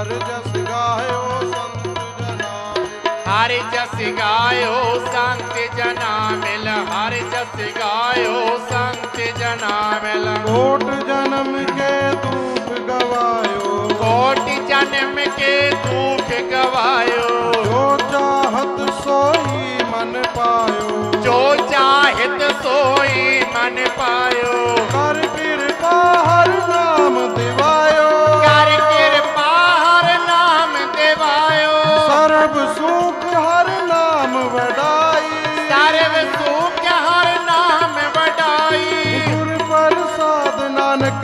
ਹਰ ਜਸ ਗਾਇਓ ਸੰਤ ਜਨਾ ਹਰ ਜਸ ਗਾਇਓ ਸੰਤ ਜਨਾ ਮਿਲ ਹਰ ਜਸ ਗਾਇਓ ਸੰਤ ਜਨਾ ਮਿਲ ਕੋਟ ਜਨਮ ਕੇ ਧੂਪ ਗਵਾਇਓ ਕੋਟਿ ਜਨਮ ਕੇ ਦੁਖ ਗਵਾਇਓ ਜੋ ਚਾਹਤ ਸੋਈ ਮਨ ਪਾਇਓ ਜੋ ਚਾਹਿਤ ਸੋਈ ਮਨ ਪਾਇਓ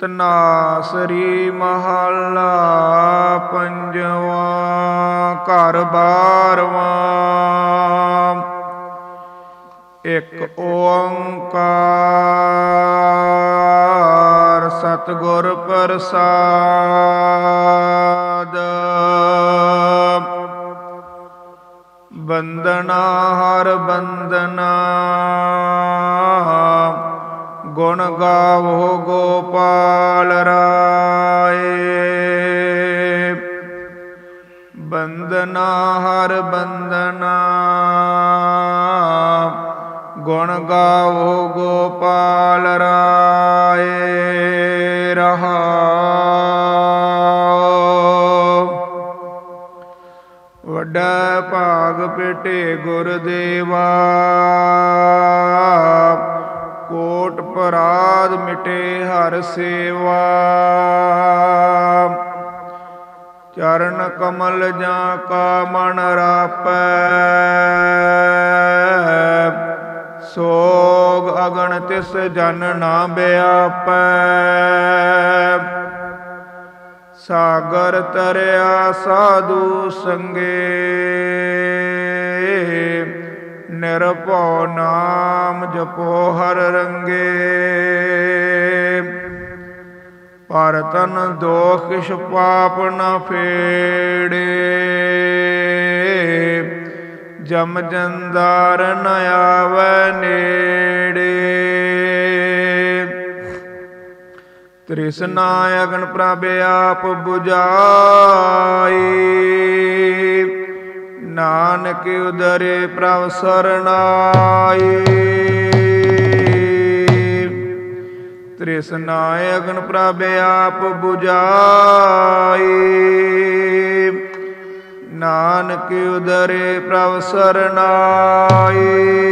ਤਨਾਸਰੀ ਮਹੱਲਾ ਪੰਜਵਾਂ ਘਰ ਬਾਰਵਾਂ। ਇੱਕ ਓੰਕਾਰ ਸਤਿਗੁਰ ਪ੍ਰਸਾਦ। ਬੰਦਨਾ ਹਰ ਬੰਦਨਾ ਗੁਣ ਗਾਵੋ ਗੋਪਾਲ ਰਾਏ। ਬੰਦਨਾ ਹਰ ਬੰਦਨਾ, ਗੁਣ ਗਾਵੋ ਗੋਪਾਲ ਰਾਏ ਰਹਾਉ ਵੱਡਾ ਭਾਗ ਪੇਟੇ ਗੁਰਦੇਵਾ ਕੋਟ ਪਰਾਧ ਮਿਟੇ ਹਰ ਸੇਵਾ। ਚਰਨ ਕਮਲ ਜਾਂ ਕਾ ਮਨ ਰਾਪੈ, ਸੋਗ ਅਗਣ ਤਿਸ ਜਨ ਨਾ ਬਿਆਪੈ। ਸਾਗਰ ਤਰਿਆ ਸਾਧੂ ਸੰਗੇ ਨਿਰਭਉ ਨਾਮ ਜਪੋ ਹਰ ਰੰਗੇ। ਪਰ ਤਨ ਦੋਖ ਪਾਪ ਨ ਫੇੜੇ। ਜਮ ਜੰਦਾਰ ਨ ਆਵੈ ਨੇੜੇ। ਤ੍ਰਿਸ਼ਨਾ ਅਗਨ ਪ੍ਰਭ ਆਪ 부ਝਾਈ ਨਾਨਕ ਉਦਰੇ ਪ੍ਰਭ ਸਰਣਾਈ ਤ੍ਰਿਸ਼ਨਾ ਅਗਨ ਪ੍ਰਭ ਆਪ 부ਝਾਈ ਨਾਨਕ ਉਦਰੇ ਪ੍ਰਭ ਸਰਣਾਈ